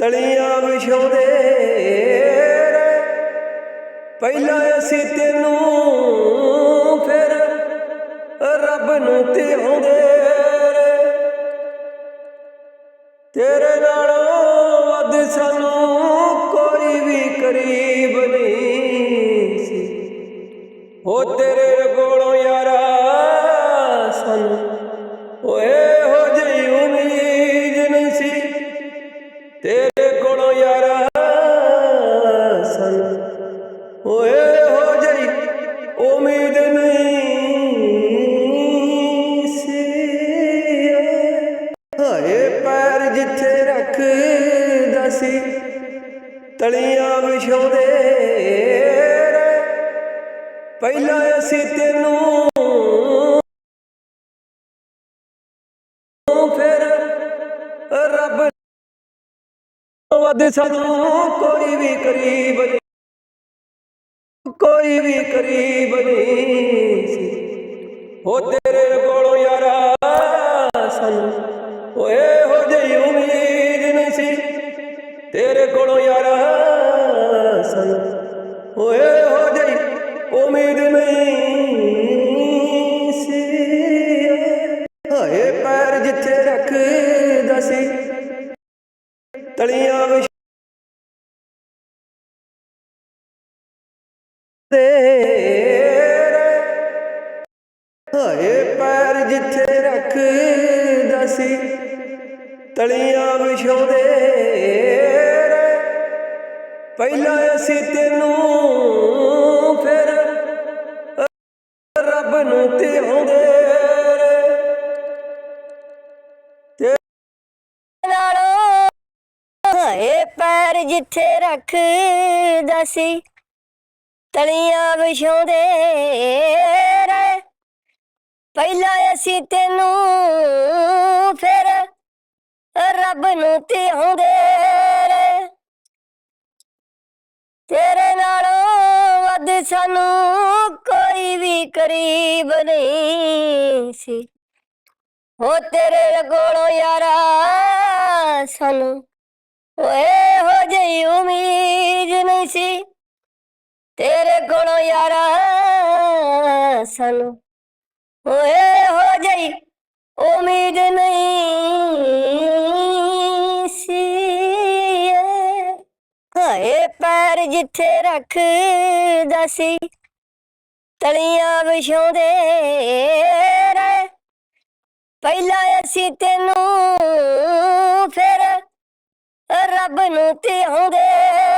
ਤਲੀਆਂ ਵਿਛਾਉਂਦੇ ਰਹੇ ਪਹਿਲਾਂ ਅਸੀਂ ਤੈਨੂੰ ਫਿਰ ਰੱਬ ਨੂੰ ਧਿਆਉਂਦੇ ਰਹੇ ਤੇਰੇ ਨਾਲੋਂ ਵੱਧ ਸਾਨੂੰ ਕੋਈ ਵੀ ਕਰੀਬ ਨਹੀਂ ਸੀ। ਹੋ ਤੇਰੇ ਕੋਲੋਂ ਯਾਰਾ ਸਾਨੂੰ, ਓਏ ਤਲੀਆਂ ਵਿਛਾਉਂਦੇ ਪਹਿਲਾਂ ਅਸੀਂ ਤੈਨੂੰ ਫਿਰ ਰੱਬ ਵੱਧ ਸਾਨੂੰ ਕੋਈ ਵੀ ਕਰੀਬ ਕੋਈ ਵੀ ਕਰੀਬ ਨਹੀਂ ਸੀ। ਹੋ ਤੇਰੇ ਕੋਲੋਂ ਯਾਰਾ ਸਾਨੂੰ, ਓਏ ਹੋ ਜਈ ਉਮੀਦ ਨਹੀਂ ਸੀ, ਤੇਰੇ ਕੋਲੋਂ ਤਲੀਆਂ ਵਿਛ ਤੇਰੇ ਹਾਏ ਪੈਰ ਜਿੱਥੇ ਰੱਖਦਾ ਸੀ, ਤਲੀਆਂ ਵਿਛਾਉਂਦੇ ਰਹੇ ਪਹਿਲਾਂ ਅਸੀਂ ਤੈਨੂੰ ਫਿਰ ਰੱਬ ਨੂੰ ਧਿਆਉਂਦੇ ਰਹੇ ਹਾਏ ਪੈਰ ਜਿੱਥੇ ਰੱਖਦਾ ਸੀ, ਤਲੀਆਂ ਵਿਛਾਉਂਦੇ ਰਹੇ। ਪਹਿਲਾਂ ਅਸੀਂ ਤੈਨੂੰ ਫਿਰ ਰੱਬ ਨੂੰ ਧਿਆਉਂਦੇ ਰਹੇ। ਤੇਰੇ ਨਾਲੋਂ ਵੱਧ ਸਾਨੂੰ ਕੋਈ ਵੀ ਕਰੀਬ ਨਹੀਂ ਸੀ। ਹੋ ਤੇਰੇ ਕੋਲੋਂ ਯਾਰਾ ਸਾਨੂੰ ਓਏ ਹੋ ਜਈ ਉਮੀਦ ਨਹੀਂ ਸੀ। ਤੇਰੇ ਕੋਲੋਂ ਯਾਰਾ ਸਾਨੂੰ। ਓਏ ਹੋ ਜਈ ਉਮੀਦ ਨਹੀਂ ਸੀ। ਹਾਏ ਪੈਰ ਜਿੱਥੇ ਰੱਖਦਾ ਸੀ, ਤਲੀਆਂ ਵਿਛਾਉਂਦੇ ਰਹੇ। ਪਹਿਲਾਂ ਅਸੀਂ ਤੈਨੂੰ ਰੱਬ ਨੂੰ ਧਿਆਉਂਦੇ।